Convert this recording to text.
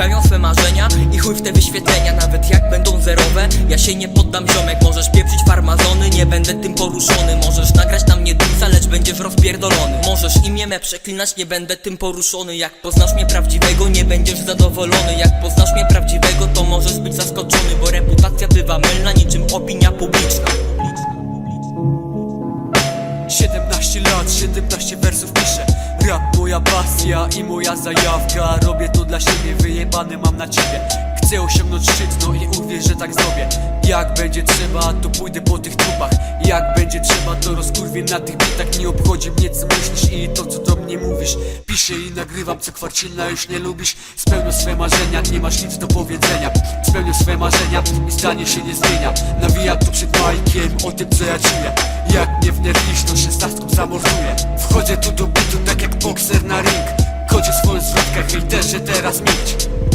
swe marzenia I chuj w te wyświetlenia, nawet jak będą zerowe. Ja się nie poddam ziomek, możesz pieprzyć farmazony. Nie będę tym poruszony, możesz nagrać na mnie dusa Lecz będziesz rozpierdolony Możesz imię me przeklinać, nie będę tym poruszony. Jak poznasz mnie prawdziwego, nie będziesz zadowolony. Jak poznasz mnie prawdziwego, to możesz być zaskoczony Bo reputacja bywa mylna, niczym opinia publiczna. 17 lat, 17 wersów piszę Rap moja pasja i moja zajawka. Robię to dla siebie, wyjebany mam na ciebie. Chcę osiągnąć szczyt, no i uwierz, że tak zrobię. Jak będzie trzeba, to pójdę po tych trupach. Jak będzie trzeba, to rozkurwię na tych bitach. Nie obchodzi mnie co myślisz i to co do mnie mówisz. Piszę i nagrywam co kwarcina, już nie lubisz. Spełnię swe marzenia, nie masz nic do powiedzenia. Spełnię swe marzenia i zdanie się nie zmienia. Nawijam tu przed Majkiem o tym co ja czuję. Jak mnie wnerwisz, to szesnastką zamorduję. Wchodzę tu do bokser na ring. Kończę swoją zwrotkę, hejterze teraz milcz